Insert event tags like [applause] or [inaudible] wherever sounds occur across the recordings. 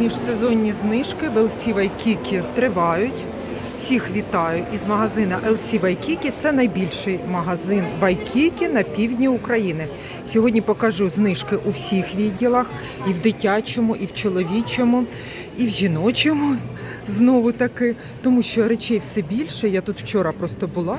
Міжсезонні знижки в LC Waikiki тривають. Всіх вітаю із магазина LC Waikiki. Це найбільший магазин Waikiki на півдні України. Сьогодні покажу знижки у всіх відділах: і в дитячому, і в чоловічому, і в жіночому. Знову таки, тому що речей все більше. Я тут вчора просто була,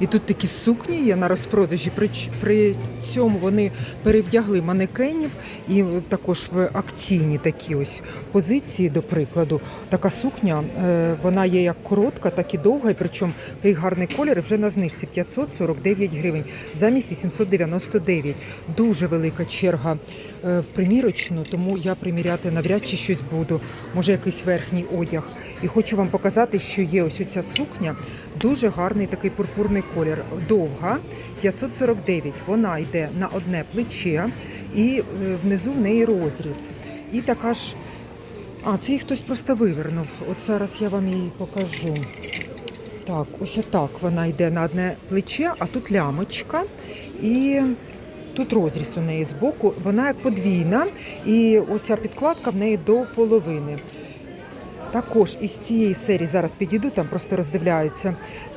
і тут такі сукні є на розпродажі. При, при цьому вони перевдягли манекенів і також в акційні такі ось позиції, до прикладу. Така сукня, е, вона є як коротка, так і довга, і причому такий гарний колір вже на знижці 549 гривень замість 899. Дуже велика черга е, в примірочну, тому я приміряти навряд чи щось буду. Може, якийсь верхній одяг. І хочу вам показати, що є ось ця сукня, дуже гарний такий пурпурний колір. Довга 549. Вона йде на одне плече і е, внизу в неї розріз. І така ж. А, це її хтось просто вивернув. От зараз я вам її покажу. Так, ось отак вона йде на одне плече, а тут лямочка. І тут розріз у неї збоку. Вона як подвійна, і оця підкладка в неї до половини. Також із цієї серії зараз підійду, там просто роздивляються.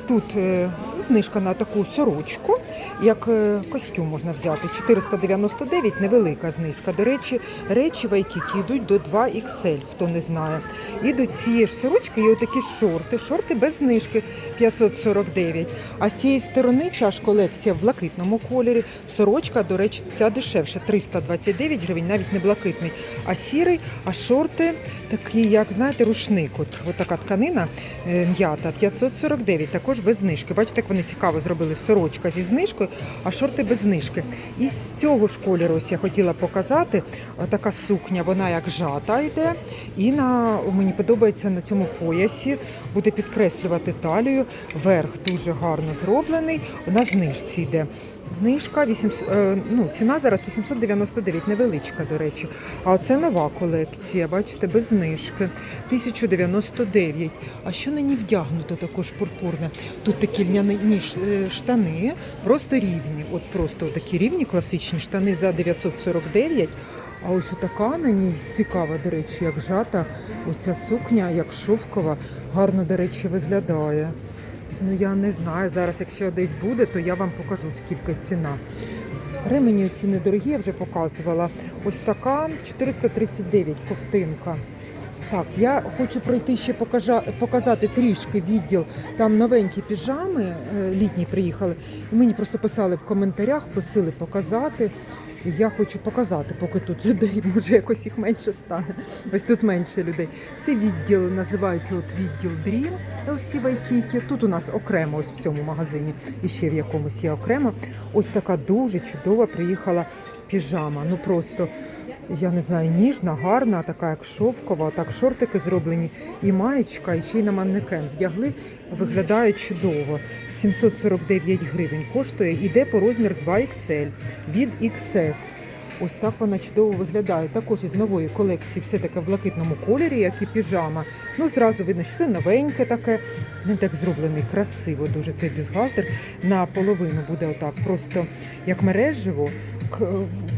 Тут е, знижка на таку сорочку, як е, костюм можна взяти. 499, невелика знижка. До речі, речі вайкіки йдуть до 2XL, хто не знає. І до цієї ж сорочки є отакі шорти. Шорти без знижки 549. А з цієї сторони ця ж колекція в блакитному кольорі. Сорочка, до речі, ця дешевше 329 гривень, навіть не блакитний, а сірий, а шорти такі, як знаєте, рушник. От, така тканина е, м'ята 549, також без знижки. Бачите, як вони цікаво зробили сорочка зі знижкою, а шорти без знижки. І з цього ж кольору ось я хотіла показати. Така сукня, вона як жата йде. І на мені подобається на цьому поясі буде підкреслювати талію. Верх дуже гарно зроблений. На знижці йде. Знижка 800, е, ну, ціна зараз 899, невеличка, до речі. А це нова колекція, бачите, без знижки. 1099. А що на ній вдягнуто також пурпурне? Тут такі льняні е, штани, просто рівні. От просто такі рівні класичні штани за 949. А ось така на ній цікава, до речі, як жата. Оця сукня, як шовкова, гарно, до речі, виглядає. Ну я не знаю. Зараз, якщо десь буде, то я вам покажу, скільки ціна. Ремені ці недорогі, я вже показувала. Ось така 439 ковтинка. Так, я хочу пройти ще покажа, показати трішки відділ. Там новенькі піжами е, літні приїхали. Мені просто писали в коментарях, просили показати. Я хочу показати, поки тут людей, [laughs] може якось їх менше стане. Ось тут менше людей. Це відділ називається от відділ Dream LC Waikiki. Тут у нас окремо ось в цьому магазині і ще в якомусь є окремо. Ось така дуже чудова приїхала піжама. Ну просто я не знаю, ніжна, гарна, така як шовкова, так шортики зроблені, і маєчка, і ще й на манекен вдягли, виглядає чудово. 749 гривень коштує, іде по розмір 2XL від XS. Ось так вона чудово виглядає. Також із нової колекції все таке в блакитному кольорі, як і піжама. Ну, зразу видно, що це новеньке таке. Він так зроблений красиво, дуже цей бюстгальтер. Наполовину буде отак, просто як мережево.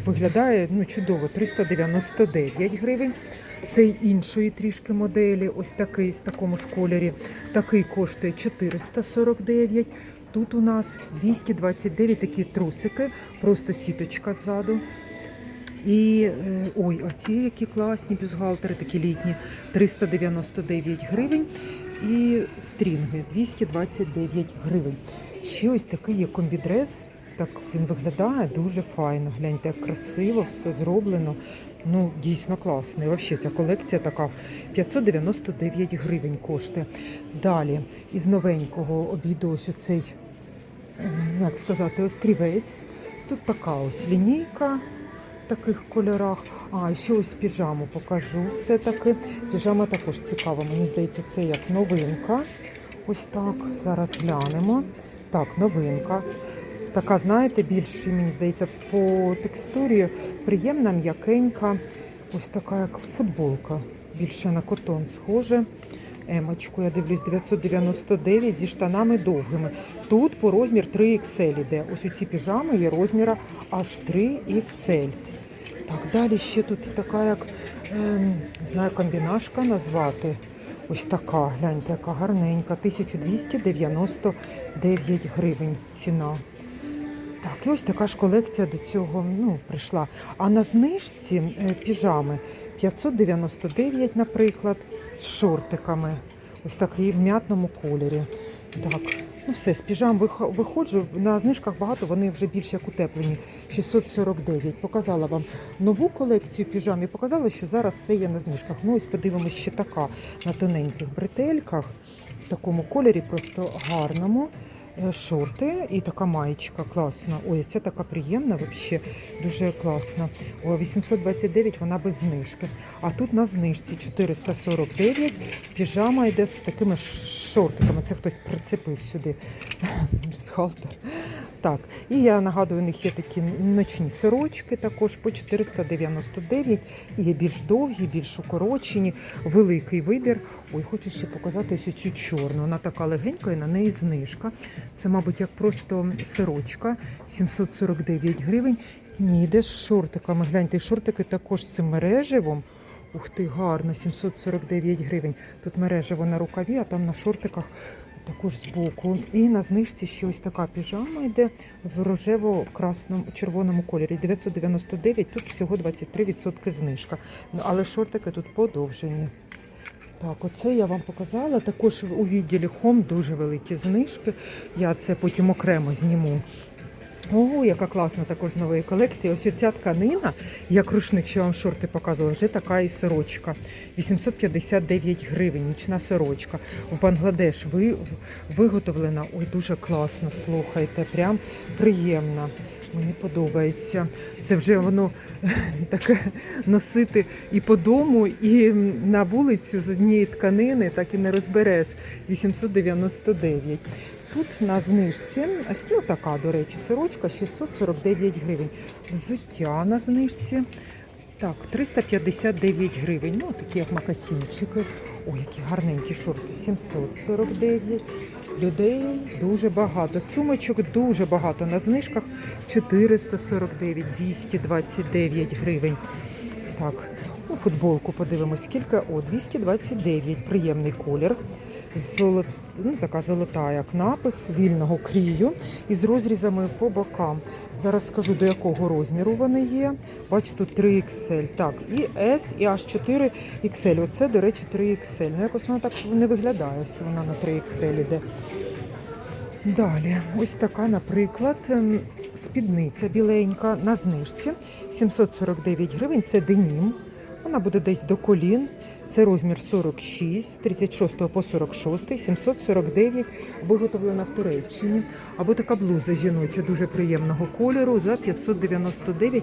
Виглядає ну, чудово, 399 гривень. Цей іншої трішки моделі, ось такий в такому ж кольорі. Такий коштує 449. Тут у нас 229 такі трусики, просто сіточка ззаду. І е, ой, оці які класні бюстгальтери, такі літні, 399 гривень. І стрінги 229 гривень. Ще ось такий є комбідрес. Так він виглядає дуже файно. Гляньте, як красиво, все зроблено. Ну, дійсно класно. І взагалі ця колекція така 599 гривень коштує. Далі із новенького обіду ось оцей, е, як сказати, острівець. Тут така ось лінійка таких кольорах. А, ще ось піжаму покажу все-таки. Піжама також цікава. Мені здається, це як новинка. Ось так. Зараз глянемо. Так, новинка. Така, знаєте, більш, мені здається, по текстурі приємна, м'якенька. Ось така, як футболка. Більше на котон схоже. Емочку, я дивлюсь, 999 зі штанами довгими. Тут по розмір 3XL іде. Ось у ці піжами є розміра аж 3XL. Так, далі ще тут така, як ем, не знаю, комбінашка назвати. Ось така, гляньте, яка гарненька. 1299 гривень ціна. Так, і ось така ж колекція до цього ну, прийшла. А на знижці е, піжами 599, наприклад, з шортиками. Ось такий в м'ятному кольорі. Так, ну все, з піжам виходжу. На знижках багато, вони вже більш як утеплені. 649. Показала вам нову колекцію піжам і показала, що зараз все є на знижках. Ну ось подивимось ще така на тоненьких бретельках. В такому кольорі, просто гарному. Е, Шорти і така маєчка класна. Ой, це така приємна, взагалі дуже класна. О, 829 вона без знижки. А тут на знижці 449. Піжама йде з такими шортиками. Це хтось прицепив сюди. [laughs] Бюстгальтер. Так, і я нагадую, у них є такі ночні сорочки також по 499. І є більш довгі, більш укорочені, великий вибір. Ой, хочу ще показати ось цю чорну. Вона така легенька і на неї знижка. Це, мабуть, як просто сорочка 749 гривень. Ні, йде з шортиками. Гляньте, шортики також з цим мереживом. Ух ти, гарно, 749 гривень. Тут мережево на рукаві, а там на шортиках також збоку. І на знижці ще ось така піжама йде в рожево-красному червоному кольорі. 999, тут всього 23% знижка. Ну, але шортики тут подовжені. Так, оце я вам показала. Також у відділі Home дуже великі знижки. Я це потім окремо зніму. О, яка класна також нової колекції. Ось ця тканина, як рушник, що вам шорти показувала, вже така і сорочка. 859 гривень, нічна сорочка. В Бангладеш ви, виготовлена. Ой, дуже класно, слухайте, прям приємна. Мені подобається. Це вже воно [laughs] таке носити і по дому, і на вулицю з однієї тканини, так і не розбереш. 899. Тут на знижці, ось ну така, до речі, сорочка 649 гривень. Взуття на знижці. Так, 359 гривень. Ну, такі як макасінчики. Ой, які гарненькі шорти. 749. Людей дуже багато. Сумочок дуже багато на знижках. 449, 229 гривень. Так, футболку подивимось, скільки. О, 229. Приємний колір. Золот... Ну, така золота, як напис вільного крію із розрізами по бокам. Зараз скажу, до якого розміру вони є. Бачу, тут 3XL. Так, і S, і аж 4 XL. Оце, до речі, 3XL. Ну, якось вона так не виглядає, що вона на 3XL іде. Далі, ось така, наприклад, ем, спідниця біленька на знижці. 749 гривень. Це денім. Вона буде десь до колін. Це розмір 46, 36 по 46, 749, виготовлена в Туреччині. Або така блуза жіноча дуже приємного кольору за 599,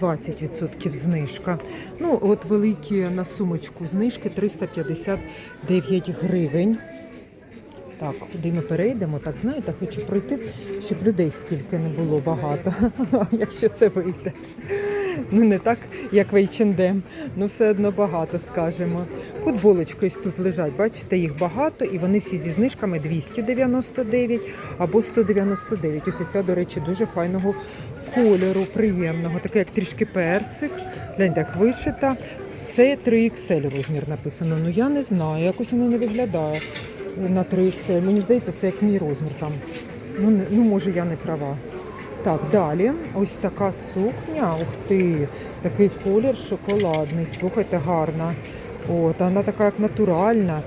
20% знижка. Ну, от великі на сумочку знижки 359 гривень. Так, куди ми перейдемо? Так, знаєте, хочу пройти, щоб людей стільки не було багато, [laughs] якщо це вийде. Ну, не так, як в H&M, ну все одно багато, скажемо. Футболочки тут лежать, бачите, їх багато, і вони всі зі знижками 299 або 199. Ось ця, до речі, дуже файного кольору, приємного, таке як трішки персик. Гляньте, як вишита. Це 3XL розмір написано. Ну я не знаю, якось воно не виглядає на 3XL. Мені здається, це як мій розмір там. Ну, не, ну може я не права. Так, далі ось така сукня. Ух ти, такий колір шоколадний. Слухайте, гарна. От, вона така як натуральна.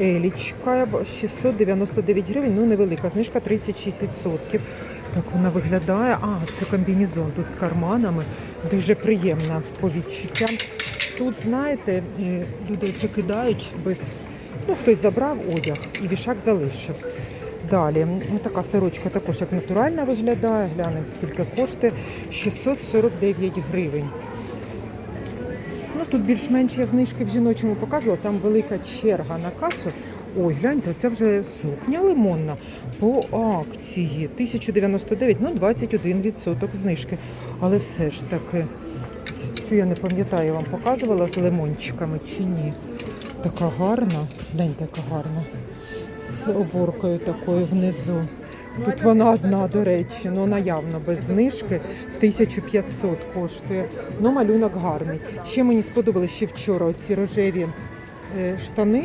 Елічка 699 гривень, ну невелика, знижка 36%. Так вона виглядає. А, це комбінезон тут з карманами. Дуже приємна по відчуттям. Тут, знаєте, е, люди це кидають без. Ну, хтось забрав одяг і вішак залишив. Далі, така сорочка також як натуральна виглядає. Глянемо, скільки коштує. 649 гривень. Ну, тут більш-менш я знижки в жіночому показувала, там велика черга на касу. Ой, гляньте, це вже сукня лимонна по акції. 1099, ну 21% знижки. Але все ж таки, цю я не пам'ятаю, вам показувала з лимончиками чи ні. Така гарна, гляньте, яка гарна. З оборкою такою внизу. Тут вона одна, до речі, ну вона явно без знижки. 1500 коштує. Ну, малюнок гарний. Ще мені сподобалися ще вчора оці рожеві е, штани.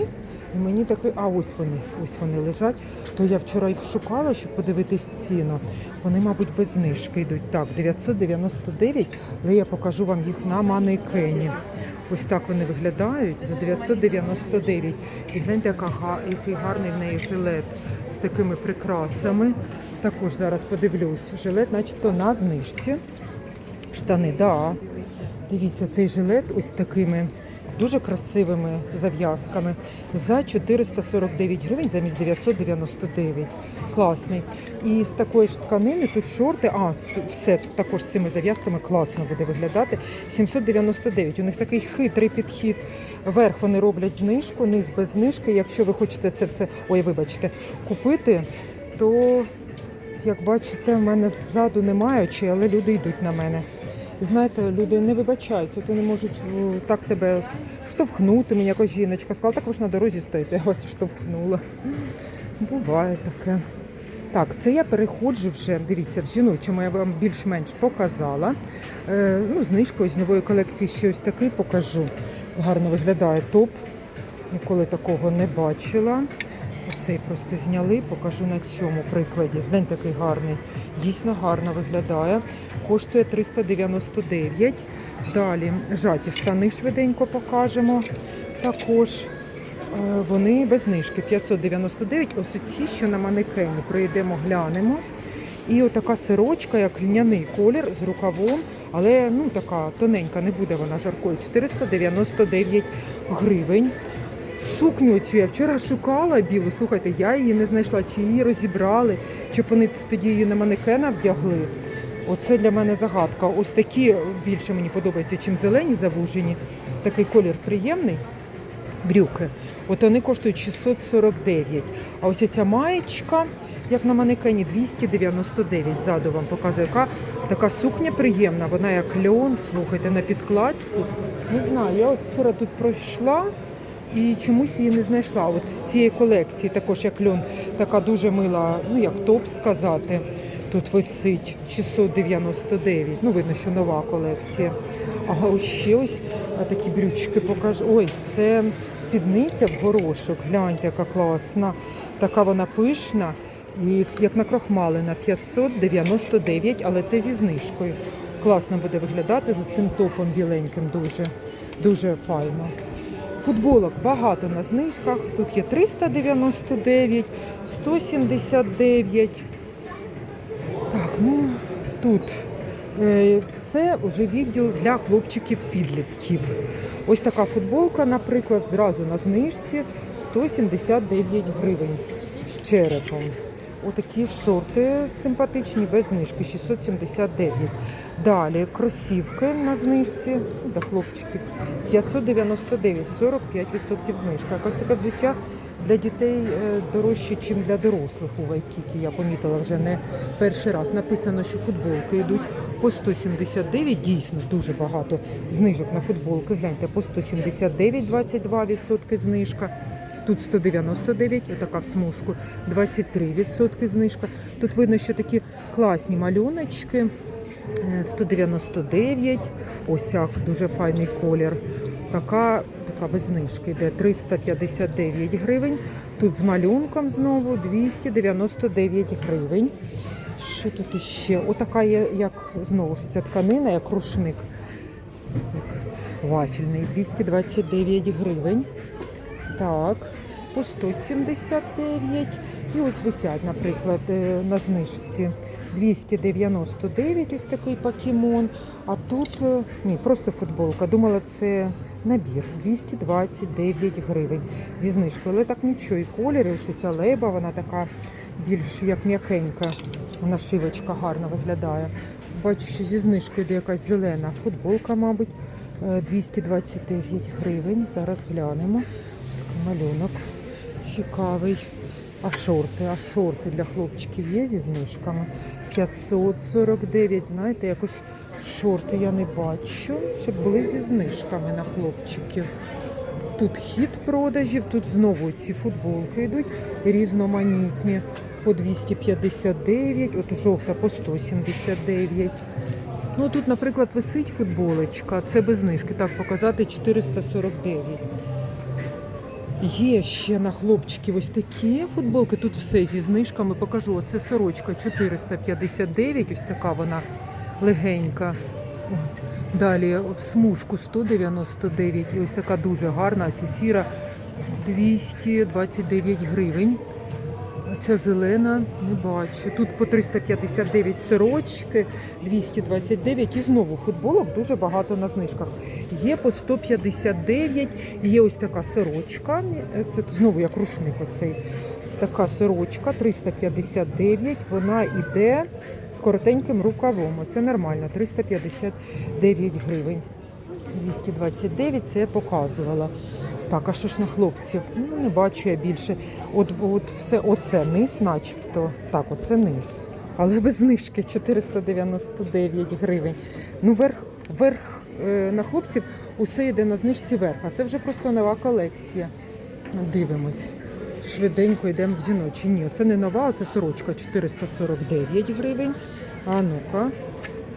І мені таки, а ось вони, ось вони лежать. То я вчора їх шукала, щоб подивитись ціну. Вони, мабуть, без знижки йдуть. Так, 999, але я покажу вам їх на манекені. Ось так вони виглядають за 999. І гляньте, яка, який гарний в неї жилет з такими прикрасами. Також зараз подивлюсь. Жилет, начебто, на знижці. Штани, да. Дивіться, цей жилет ось такими дуже красивими зав'язками за 449 гривень замість 999. Класний. І з такої ж тканини тут шорти, а все також з цими зав'язками класно буде виглядати. 799. У них такий хитрий підхід. Верх вони роблять знижку, низ без знижки. Якщо ви хочете це все, ой, вибачте, купити, то як бачите, в мене ззаду немає очей, але люди йдуть на мене. Знаєте, люди не вибачаються, то не можуть так тебе штовхнути. Мені якось жіночка сказала, так ви ж на дорозі стоїте, я вас штовхнула. Буває таке. Так, це я переходжу вже. Дивіться, в жіночому я вам більш-менш показала. Е, ну, знижкою з нової колекції щось таке покажу. Гарно виглядає топ. Ніколи такого не бачила. Оцей просто зняли, покажу на цьому прикладі. Глянь такий гарний. Дійсно гарно виглядає. Коштує 399. Далі жаті штани швиденько покажемо. Також е, вони без знижки 599. Ось ці, що на манекені. Прийдемо, глянемо. І отака сорочка, як льняний колір з рукавом, але ну така тоненька, не буде вона жаркою. 499 гривень. Сукню цю я вчора шукала білу. Слухайте, я її не знайшла, чи її розібрали, чи вони тоді її на манекена вдягли. Оце для мене загадка. Ось такі більше мені подобаються, чим зелені завужені. Такий колір приємний. Брюки. От вони коштують 649. А ось ця маєчка, як на манекені, 299. Ззаду вам показую, яка така сукня приємна. Вона як льон, слухайте, на підкладці. Не знаю, я от вчора тут пройшла і чомусь її не знайшла. От з цієї колекції, також як льон, така дуже мила, ну як топ сказати. Тут висить 699. Ну, видно, що нова колекція. Ага, ось ще ось такі брючки покажу. Ой, це спідниця в горошок. Гляньте, яка класна. Така вона пишна. І як накрахмалена 599, але це зі знижкою. Класно буде виглядати з цим топом біленьким дуже. Дуже файно. Футболок багато на знижках. Тут є 399, 179. Так, ну тут е, це вже відділ для хлопчиків-підлітків. Ось така футболка, наприклад, зразу на знижці 179 гривень з черепом. Отакі шорти симпатичні, без знижки 679. Далі кросівки на знижці для хлопчиків 599, 45% знижка. Якось таке взуття для дітей е, дорожче, ніж для дорослих у Вайкікі. Я помітила вже не перший раз. Написано, що футболки йдуть по 179, дійсно дуже багато знижок на футболки. Гляньте, по 179, 22% знижка. Тут 199, отака в смужку, 23% знижка. Тут видно, що такі класні малюночки. Е, 199, ось як дуже файний колір. Така, така без знижки йде 359 гривень. Тут з малюнком знову 299 гривень. Що тут іще? Отака є, як знову ж ця тканина, як рушник. Як вафельний, 229 гривень. Так, по 179. І ось висять, наприклад, е, на знижці 299, ось такий покемон. А тут е, ні, просто футболка. Думала, це набір 229 гривень зі знижкою. Але так нічого. І колір, ось ця леба, вона така більш як м'якенька. Нашивочка гарно виглядає. Бачу, що зі знижкою йде якась зелена футболка, мабуть, е, 229 гривень. Зараз глянемо. Такий малюнок цікавий. А шорти, а шорти для хлопчиків є зі знижками. 549, знаєте, якось шорти я не бачу, щоб були зі знижками на хлопчиків. Тут хід продажів, тут знову ці футболки йдуть різноманітні по 259, от жовта по 179. Ну тут, наприклад, висить футболочка, це без знижки, так показати 449. Є ще на хлопчиків ось такі футболки. Тут все зі знижками покажу. Оце сорочка 459, ось така вона легенька. Далі в смужку 199. І ось така дуже гарна. Ця сіра 229 гривень. А Ця зелена не бачу. Тут по 359 сорочки, 229 і знову футболок дуже багато на знижках. Є по 159, є ось така сорочка. Це знову як рушник оцей. Така сорочка 359. Вона йде з коротеньким рукавом. Це нормально, 359 гривень. 229 це я показувала. Так, а що ж на хлопців? Ну, не бачу я більше. От, от все, оце низ, начебто. Так, оце низ. Але без знижки 499 гривень. Ну, верх, верх е, на хлопців усе йде на знижці верх. А це вже просто нова колекція. Дивимось. Швиденько йдемо в жіночі. Ні, це не нова, це сорочка 449 гривень. А ну-ка.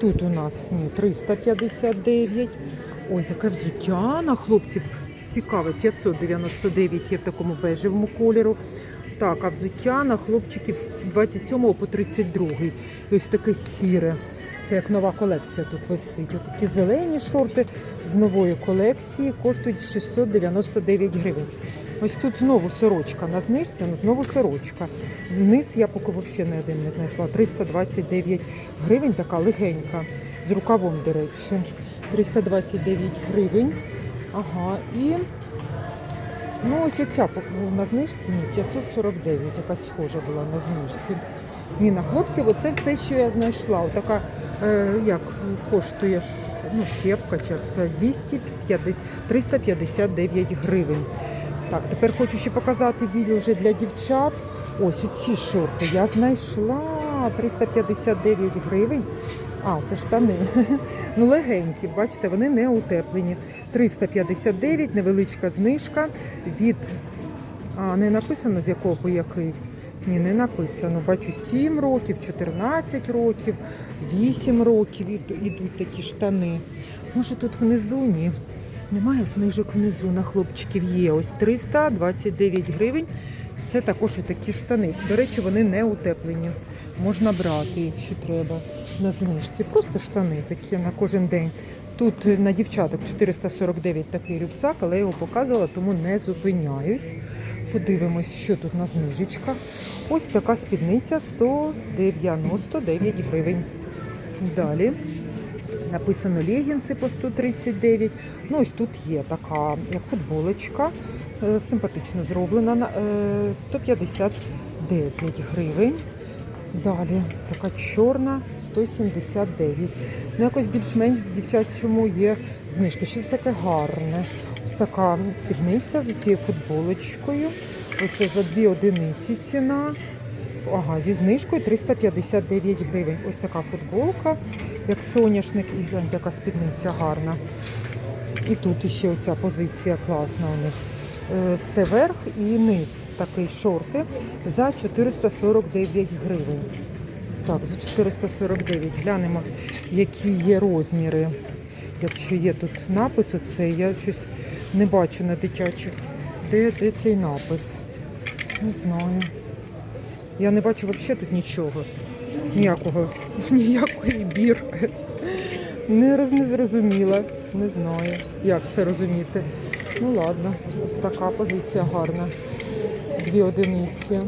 Тут у нас ні, 359. Ой, таке взуття на хлопців цікаве. 599 є в такому бежевому кольору. Так, а взуття на хлопчиків з 27 по 32. І ось таке сіре. Це як нова колекція тут висить. Ось такі зелені шорти з нової колекції коштують 699 гривень. Ось тут знову сорочка на знижці, ну знову сорочка. Низ я поки взагалі не один не знайшла. 329 гривень, така легенька, з рукавом, до речі. 329 гривень. Ага, і ну ось оця на знижці, ні, 549, якась схожа була на знижці. Ні, на хлопців, оце все, що я знайшла. Отака, е, як коштує, ну, кепка, чи як сказати, 250, 359 гривень. Так, тепер хочу ще показати відділ вже для дівчат. Ось оці шорти я знайшла 359 гривень. А, це штани. [laughs] Ну, легенькі, бачите, вони не утеплені. 359, невеличка знижка від. А, не написано з якого по який. Ні, не написано. Бачу 7 років, 14 років, 8 років ідуть такі штани. Може тут внизу ні. Немає знижок внизу на хлопчиків є. Ось 329 гривень. Це також і такі штани. До речі, вони не утеплені. Можна брати, якщо треба. На знижці. Просто штани такі на кожен день. Тут е, на дівчаток 449 такий рюкзак, але я його показувала, тому не зупиняюсь. Подивимось, що тут на знижечках. Ось така спідниця 199 гривень. Далі написано легінси по 139. Ну, ось тут є така, як футболочка, е, симпатично зроблена, на, е, 159 гривень. Далі така чорна 179. Ну, якось більш-менш в дівчачому є знижки. Щось таке гарне. Ось така спідниця з цією футболочкою. Оце за дві одиниці ціна. Ага, зі знижкою 359 гривень. Ось така футболка, як соняшник, і така спідниця гарна. І тут ще оця позиція класна у них. Е, Це верх і низ, такий шорти за 449 гривень. Так, за 449. Глянемо, які є розміри. Якщо є тут напис, оцей, я щось не бачу на дитячих. Де, де цей напис? Не знаю. Я не бачу взагалі тут нічого. Ніякого, [laughs] ніякої бірки. Не, не зрозуміла. Не знаю, як це розуміти. Ну ладно, ось така позиція гарна. Дві одиниці.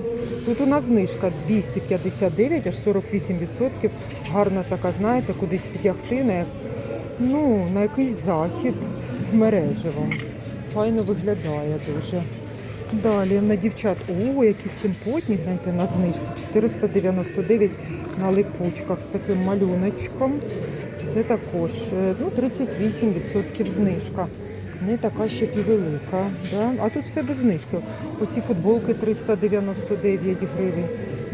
Тут у нас знижка 259, аж 48%. Гарна така, знаєте, кудись втягти на, ну, на якийсь захід з мереживом. Файно виглядає дуже. Далі на дівчат. О, які симпотні, гляньте, на знижці. 499 на липучках з таким малюночком. Це також е, ну, 38% знижка. Не така, щоб і велика. Да? А тут все без знижки. Оці футболки 399 гривень.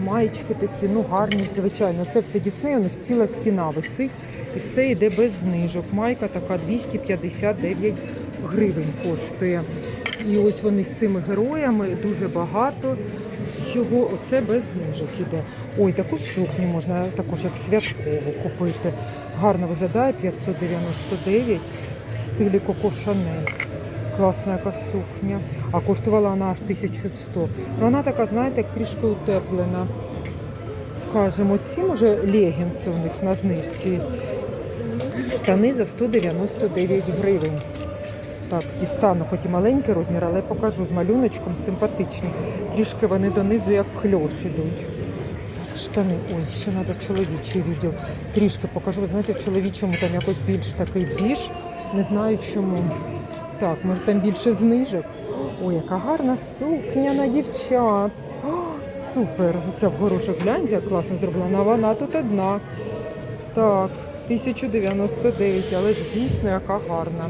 Маєчки такі, ну гарні, звичайно. Це все Дісней, у них ціла стіна висить і все йде без знижок. Майка така 259 гривень коштує. І ось вони з цими героями дуже багато всього. Оце без знижок іде. Ой, таку сукню можна також як святкову купити. Гарно виглядає 599 в стилі Коко Шанель. Класна яка сукня. А коштувала вона аж 1100. Ну, вона така, знаєте, як трішки утеплена. Скажемо, ці може легінси у них на знижці. Штани за 199 гривень. Так, дістану, хоч і маленький розмір, але покажу з малюночком симпатичні. Трішки вони донизу як кльош ідуть. Так, штани. Ой, ще треба чоловічий відділ. Трішки покажу. Ви знаєте, в чоловічому там якось більш такий двіж. Не знаю чому. Так, може там більше знижок. Ой, яка гарна сукня на дівчат. О, супер. Оця в горошок гляньте, як класно зроблена. Вона тут одна. Так, 1099, але ж дійсно яка гарна.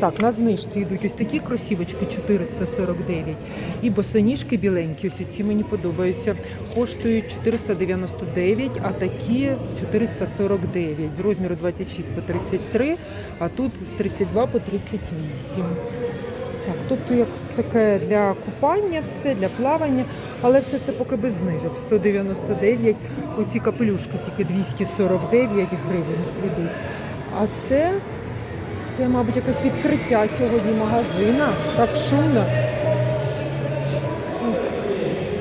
Так, на знижці йдуть ось такі кросівочки 449. І босоніжки біленькі, ось ці мені подобаються. Коштують 499, а такі 449. З розміру 26 по 33, а тут з 32 по 38. Так, тобто як таке для купання все, для плавання, але все це поки без знижок. 199, оці капелюшки тільки 249 гривень йдуть. А це, це, мабуть, якесь відкриття сьогодні магазина. Так шумно.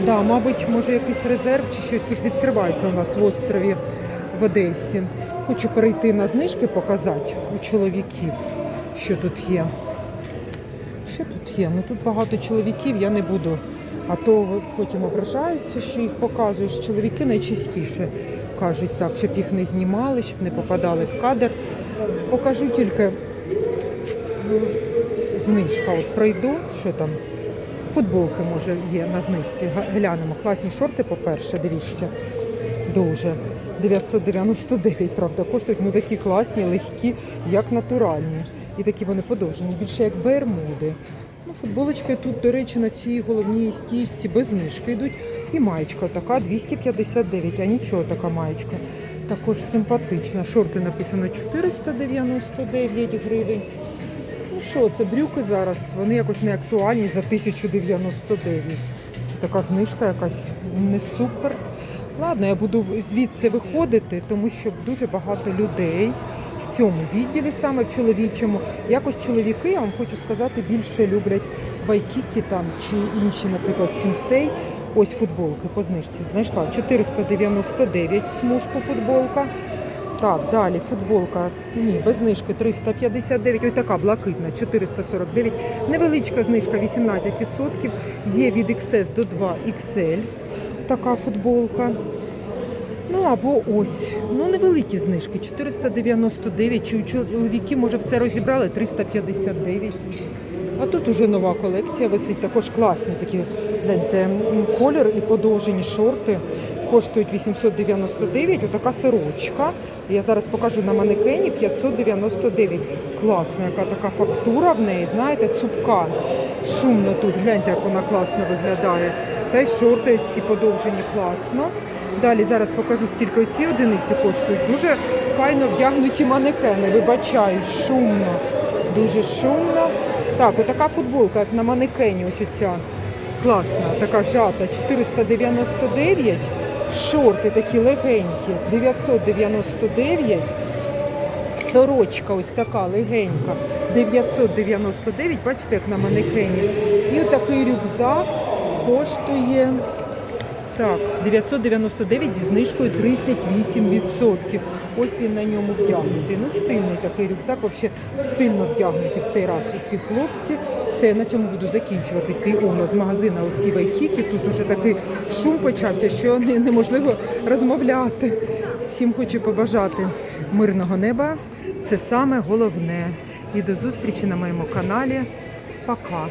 Да, мабуть, може якийсь резерв чи щось тут відкривається у нас в острові в Одесі. Хочу перейти на знижки, показати у чоловіків, що тут є. Що тут є? Ну тут багато чоловіків, я не буду. А то потім ображаються, що їх показуєш. Чоловіки найчастіше кажуть так, щоб їх не знімали, щоб не попадали в кадр. Покажу тільки знижка. От пройду, що там. Футболки, може, є на знижці. Глянемо. Класні шорти, по-перше, дивіться. Дуже. 999, правда, коштують ну такі класні, легкі, як натуральні. І такі вони подовжені, більше як бермуди. Ну, футболочки тут, до речі, на цій головній стійці без знижки йдуть. І маєчка така 259, а нічого така маєчка. Також симпатична. Шорти написано 499 гривень. Що, це брюки зараз, вони якось не актуальні за 1099. Це така знижка якась не супер. Ладно, я буду звідси виходити, тому що дуже багато людей в цьому відділі, саме в чоловічому. Якось чоловіки, я вам хочу сказати, більше люблять вайкікі там чи інші, наприклад, сінсей. Ось футболки по знижці знайшла 499 смужку футболка. Так, далі футболка. Ні, без знижки 359. Ось така блакитна 449. Невеличка знижка 18%. Є від XS до 2XL. Така футболка. Ну або ось. Ну невеликі знижки. 499. Чи у чоловіків, може, все розібрали? 359. А тут уже нова колекція висить. Також класні такі гляньте, м, колір і подовжені шорти. Коштують 899, отака сорочка. Я зараз покажу на манекені 599. Класна, яка така фактура в неї, знаєте, цупка. Шумно тут, гляньте, як вона класно виглядає. Та й шорти ці подовжені класно. Далі зараз покажу, скільки ці одиниці коштують. Дуже файно вдягнуті манекени. Вибачаю, шумно. Дуже шумно. Так, отака футболка, як на манекені, ось оця. Класна, така жата, 499. Шорти такі легенькі, 999. Сорочка ось така легенька, 999, бачите, як на манекені. І отакий рюкзак коштує так, 999 зі знижкою 38%. Ось він на ньому вдягнутий. Ну, стильний такий рюкзак, взагалі стильно вдягнуті в цей раз у ці хлопці. Все, я на цьому буду закінчувати свій огляд з магазину Олсі Вайкікі. Тут уже такий шум почався, що неможливо розмовляти. Всім хочу побажати мирного неба. Це саме головне. І до зустрічі на моєму каналі. Пока.